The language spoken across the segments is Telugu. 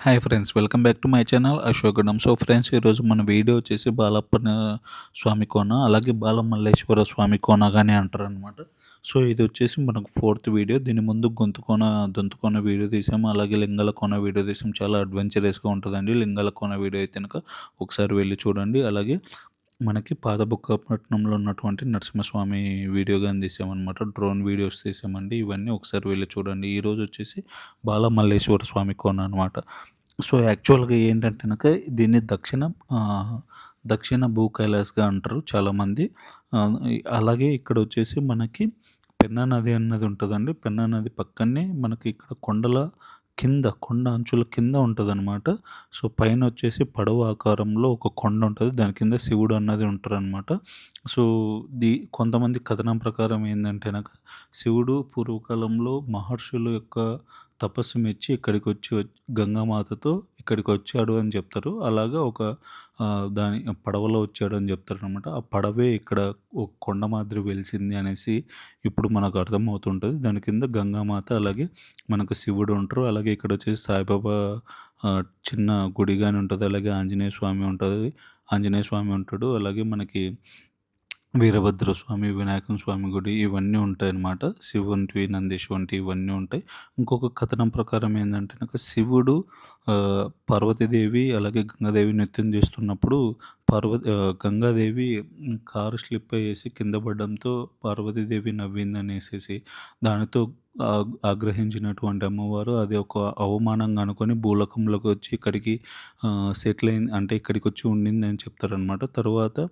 Hi friends welcome back to my channel అశోకడం so friends ఈరోజు మన వీడియో వచ్చేసి బాలప్పన స్వామి కోన అలాగే బాలమల్లేశ్వర స్వామి కోన కానీ అంటారు అనమాట సో ఇది వచ్చేసి మనకు ఫోర్త్ వీడియో దీని ముందు గొంతుకోన దొంతుకోన వీడియో తీసాము. అలాగే లింగల కోన వీడియో తీసాము. చాలా అడ్వెంచరస్గా ఉంటుందండి. లింగల కోన వీడియో అయితే కనుక ఒకసారి వెళ్ళి చూడండి. అలాగే మనకి పాదబుక్కపట్నంలో ఉన్నటువంటి నరసింహస్వామి వీడియో కానీ తీసామన్నమాట. Drone videos తీసామండి. ఇవన్నీ ఒకసారి వెళ్ళి చూడండి. ఈరోజు వచ్చేసి బాలమల్లేశ్వర స్వామి కోన అనమాట సో యాక్చువల్గా ఏంటంటే కనుక దీన్ని దక్షిణ దక్షిణ భూ కైలాస్గా అంటారు చాలామంది. అలాగే ఇక్కడ వచ్చేసి మనకి పెన్నా నది అన్నది ఉంటుందండి. పెన్నా నది పక్కనే మనకి ఇక్కడ కొండల కింద కొండ అంచుల కింద ఉంటుంది అనమాట సో పైన వచ్చేసి పడవ ఆకారంలో ఒక కొండ ఉంటుంది. దాని కింద శివుడు అన్నది ఉంటారనమాట సో ది కొంతమంది కథనం ప్రకారం ఏంటంటే నాకు శివుడు పూర్వకాలంలో మహర్షుల యొక్క తపస్సు మెచ్చి ఇక్కడికి వచ్చి గంగామాతతో ఇక్కడికి వచ్చాడు అని చెప్తారు. అలాగా ఒక దాని పడవలో వచ్చాడు అని చెప్తారు అనమాట ఆ పడవే ఇక్కడ ఒక కొండ మాదిరి వెలిసింది అనేసి ఇప్పుడు మనకు అర్థమవుతుంటుంది. దాని కింద గంగామాత అలాగే మనకు శివుడు ఉంటారు. అలాగే ఇక్కడ వచ్చేసి సాయిబాబా చిన్న గుడి కానీ ఉంటుంది. అలాగే ఆంజనేయ స్వామి ఉంటుంది. ఆంజనేయ స్వామి ఉంటాడు. అలాగే మనకి వీరభద్ర స్వామి వినాయకం స్వామి గుడి ఇవన్నీ ఉంటాయి అన్నమాట శివునివి నందీష్ వంటి ఇవన్నీ ఉంటాయి. ఇంకొక కథనం ప్రకారం ఏంటంటే నాకు శివుడు పార్వతీదేవి అలాగే గంగాదేవి నృత్యం చేస్తున్నప్పుడు పార్వతి గంగాదేవి కారు స్లిప్ అయ్యేసి కింద పడడంతో పార్వతీదేవి నవ్విందనేసేసి దానితో ఆగ్రహించినటువంటి అమ్మవారు అది ఒక అవమానంగా అనుకొని భూలకంలోకి వచ్చి ఇక్కడికి సెటిల్ అయింది అంటే ఇక్కడికి వచ్చి ఉండింది అని చెప్తారనమాట తర్వాత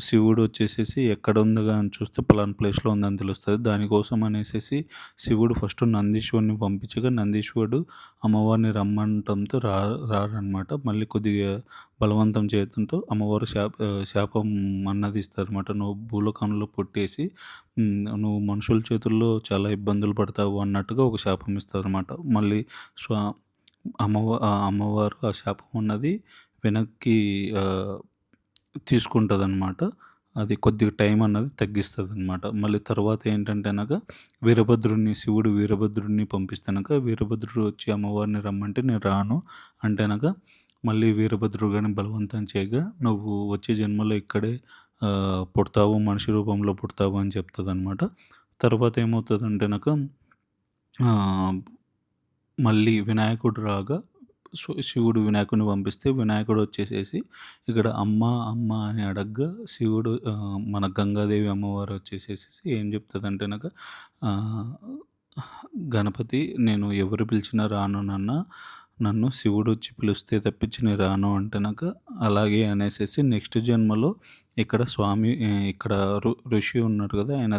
శివుడు వచ్చేసేసి ఎక్కడ ఉందిగా అని చూస్తే పలానా ప్లేస్లో ఉందని తెలుస్తుంది. దానికోసం అనేసి శివుడు ఫస్ట్ నందీశ్వరుని పంపించగా నందీశ్వరుడు అమ్మవారిని రమ్మంటంతో రా రారనమాట మళ్ళీ కొద్దిగా బలవంతం చేయడంతో అమ్మవారు శాప శాపం అన్నది ఇస్తారనమాట నువ్వు భూలోకంలో పుట్టేసి నువ్వు మనుషుల చేతుల్లో చాలా ఇబ్బందులు పడతావు అన్నట్టుగా ఒక శాపం ఇస్తారనమాట మళ్ళీ స్వా అమ్మవ అమ్మవారు ఆ శాపం అన్నది వెనక్కి తీసుకుంటుంది అనమాట అది కొద్దిగా టైం అన్నది తగ్గిస్తుంది అనమాట మళ్ళీ తర్వాత ఏంటంటే అనగా వీరభద్రుడిని శివుడు వీరభద్రుడిని పంపిస్తానక వీరభద్రుడు వచ్చి అమ్మవారిని రమ్మంటే నేను రాను. అంటే అనగా మళ్ళీ వీరభద్రుడు కానీ బలవంతం చేయగా నువ్వు వచ్చే జన్మలో ఇక్కడే పుడతావు మనిషి రూపంలో పుడతావు అని చెప్తుంది అనమాట తర్వాత ఏమవుతుందంటే నాకు మళ్ళీ వినాయకుడు రాగా శివుడు వినాయకుడిని పంపిస్తే వినాయకుడు వచ్చేసేసి ఇక్కడ అమ్మ అమ్మ అని అడగ్గా శివుడు మన గంగాదేవి అమ్మవారు వచ్చేసేసి ఏం చెప్తుందంటే నాకు గణపతి నేను ఎవరు పిలిచినా రాను నాన్న నన్ను శివుడు వచ్చి పిలిస్తే తప్పించి నేను రాను అంటనక అలాగే అనేసి నెక్స్ట్ జన్మలో ఇక్కడ స్వామి ఇక్కడ ఋషి ఉన్నాడు కదా ఆయన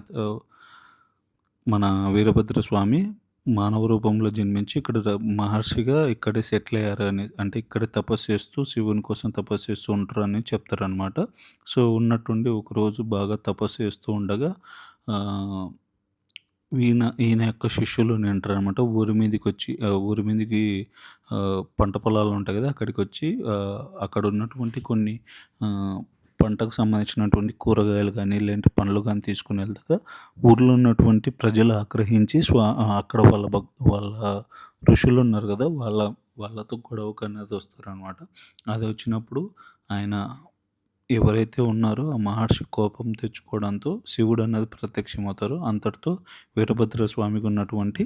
మన వీరభద్ర స్వామి మానవ రూపంలో జన్మించి ఇక్కడ మహర్షిగా ఇక్కడే సెటిల్ అయ్యారు అని అంటే ఇక్కడే తపస్సు చేస్తూ శివుని కోసం తపస్సు చేస్తూ ఉంటారు అని చెప్తారనమాట సో ఉన్నట్టుండి ఒకరోజు బాగా తపస్సు చేస్తూ ఉండగా ఈయన ఈయన యొక్క శిష్యులు అనమాట ఊరి మీదకి వచ్చి ఊరి మీదకి పంట పొలాలు ఉంటాయి కదా అక్కడికి వచ్చి అక్కడ ఉన్నటువంటి కొన్ని పంటకు సంబంధించినటువంటి కూరగాయలు కానీ లేదంటే పండ్లు కానీ తీసుకుని వెళ్తాక ఊర్లో ఉన్నటువంటి ప్రజలు ఆగ్రహించి స్వా అక్కడ వాళ్ళ భక్ వాళ్ళ ఋషులు ఉన్నారు కదా వాళ్ళ వాళ్ళతో గొడవకు అనేది వస్తారనమాట అది వచ్చినప్పుడు ఆయన ఎవరైతే ఉన్నారో ఆ మహర్షి కోపం తెచ్చుకోవడంతో శివుడు అన్నది ప్రత్యక్షమవుతారు. అంతటితో వీరభద్ర స్వామికి ఉన్నటువంటి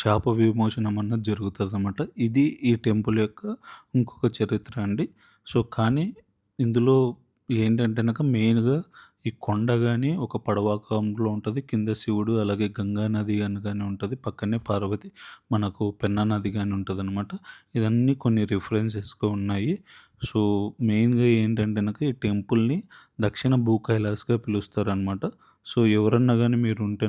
శాప విమోచనం అన్నది జరుగుతుంది అన్నమాట ఇది ఈ టెంపుల్ యొక్క ఇంకొక చరిత్ర అండి. సో కానీ ఇందులో ఏంటంటే కనుక మెయిన్గా ఈ కొండ కానీ ఒక పడవాకంలో ఉంటుంది. కింద శివుడు అలాగే గంగా నది అని కానీ ఉంటుంది. పక్కనే పార్వతి మనకు పెన్నా నది కానీ ఉంటుంది అనమాట ఇవన్నీ కొన్ని రిఫరెన్సెస్గా ఉన్నాయి. సో మెయిన్గా ఏంటంటే కనుక ఈ టెంపుల్ని దక్షిణ భూ కైలాస్గా పిలుస్తారనమాట సో ఎవరన్నా కానీ మీరు ఉంటే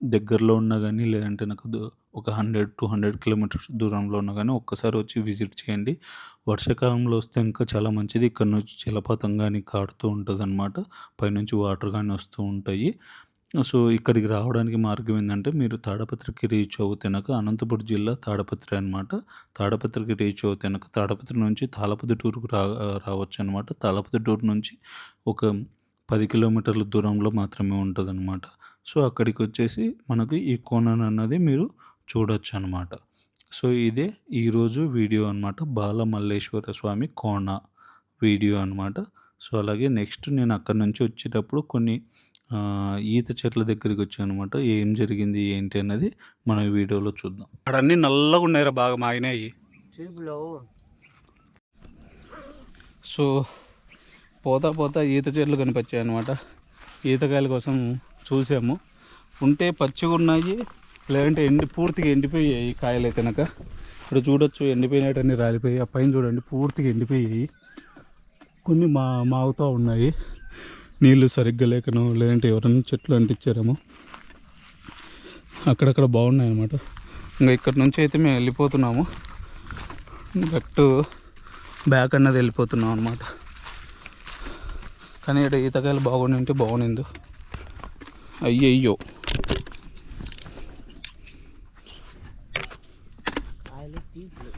దగ్గరలో ఉన్నా కానీ లేదంటే నాకు ఒక హండ్రెడ్ టూ హండ్రెడ్ కిలోమీటర్స్ దూరంలో ఉన్నా కానీ ఒక్కసారి వచ్చి విజిట్ చేయండి. వర్షాకాలంలో వస్తే ఇంకా చాలా మంచిది. ఇక్కడ నుంచి జలపాతం కానీ కాడుతూ ఉంటుంది అనమాట పైనుంచి వాటర్ కానీ వస్తూ ఉంటాయి. సో ఇక్కడికి రావడానికి మార్గం ఏంటంటే మీరు తాడపత్రికి రీచ్ అవుతేనక అనంతపురం జిల్లా తాడపత్రి అనమాట తాడపత్రికి రీచ్ అవుతేనక తాడపత్రి నుంచి తాళపతిటూరుకు రా రావచ్చు అనమాట తాళపతిటూరు నుంచి ఒక పది కిలోమీటర్ల దూరంలో మాత్రమే ఉంటుంది అనమాట సో అక్కడికి వచ్చేసి మనకి ఈ కోణన్ అన్నది మీరు చూడొచ్చు అనమాట సో ఇదే ఈరోజు వీడియో అనమాట బాలమల్లేశ్వర స్వామి కోణ వీడియో అనమాట సో అలాగే నెక్స్ట్ నేను అక్కడి నుంచి వచ్చేటప్పుడు కొన్ని ఈత చెట్ల దగ్గరికి వచ్చాను అనమాట ఏం జరిగింది ఏంటి అన్నది మన ఈ వీడియోలో చూద్దాం. అక్కడ అన్ని నల్లగా ఉన్నాయిరా బాగా మాగినాయి. సో పోతా పోతా ఈత చెట్లు కనిపించాయి అనమాట ఈతకాయల కోసం చూసాము. ఉంటే పచ్చిగా ఉన్నాయి లేదంటే ఎండి పూర్తిగా ఎండిపోయాయి కాయలు అయితే కనుక ఇక్కడ చూడొచ్చు ఎండిపోయినట్టన్నీ రాలిపోయి ఆ పైన చూడండి పూర్తిగా ఎండిపోయాయి. కొన్ని మా మాగుతూ ఉన్నాయి. నీళ్ళు సరిగ్గా లేకనో లేదంటే ఎవరైనా చెట్లు అంటించారేమో. అక్కడక్కడ బాగున్నాయి అన్నమాట ఇంకా ఇక్కడ నుంచి అయితే మేము వెళ్ళిపోతున్నాము. గట్టు బ్యాక్ అన్నది వెళ్ళిపోతున్నాం అనమాట కానీ ఇక్కడ ఈతకాయలు బాగుండి ఉంటే బాగుండింది అయ్యయ్యో కాయలు చీపులు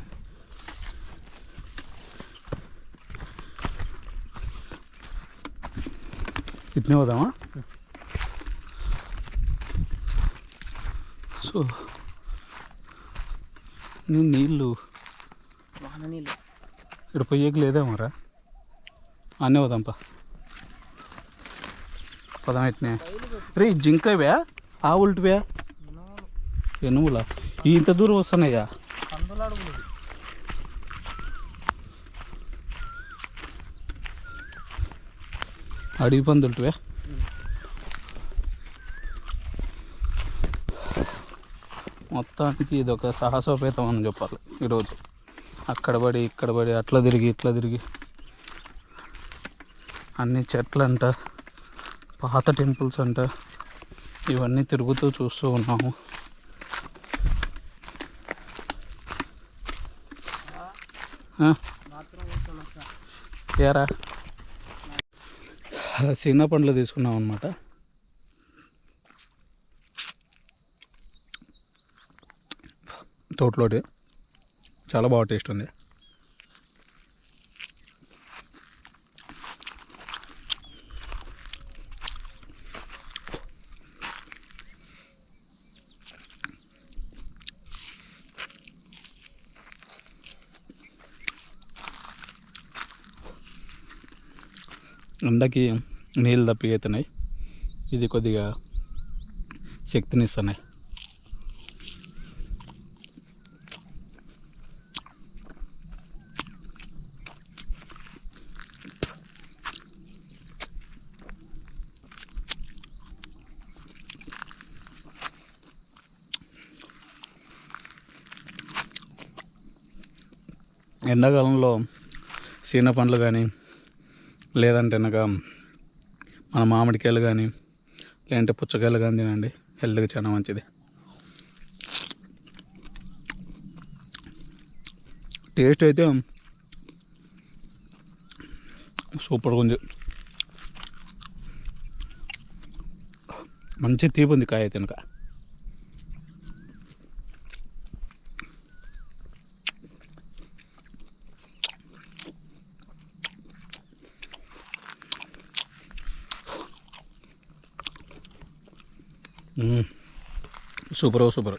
ఇట్నే పోదామా? సో నేను నీళ్ళు వాన నీళ్ళు ఇక్కడ పొయ్యేకి లేదేమోరా అన్నీ పోదాంపా పదం ఎట్నే రే జింకవే ఆవుల్టివే ఎనుములా ఇంత దూరం వస్తున్నాయా? అడవి పందులటివే మొత్తానికి ఇది ఒక సాహసోపేతం అని చెప్పాలి ఈరోజు. అక్కడ పడి ఇక్కడ పడి అట్లా తిరిగి ఇట్లా తిరిగి. అన్ని చెట్లంట పాత టెంపుల్స్ అంట ఇవన్నీ తిరుగుతూ చూస్తూ ఉన్నాము. ఏరా? చిన్న పండ్లు తీసుకున్నాం అనమాట తోటలోటి. చాలా బాగా టేస్ట్ ఉంది. ఎండకి నీళ్ళు తప్పిగవుతున్నాయి ఇది కొద్దిగా శక్తిని ఇస్తున్నాయి ఎండాకాలంలో సీన పండ్లు కానీ లేదంటే కనుక మన మామిడికాయలు కానీ లేదంటే పుచ్చకాయలు కానీ తినండి. హెల్త్కి చాలా మంచిది. టేస్ట్ అయితే సూపర్గా ఉంది. మంచి తీపి ఉంది కాయ అయితే சூப்பரோ சூப்பர்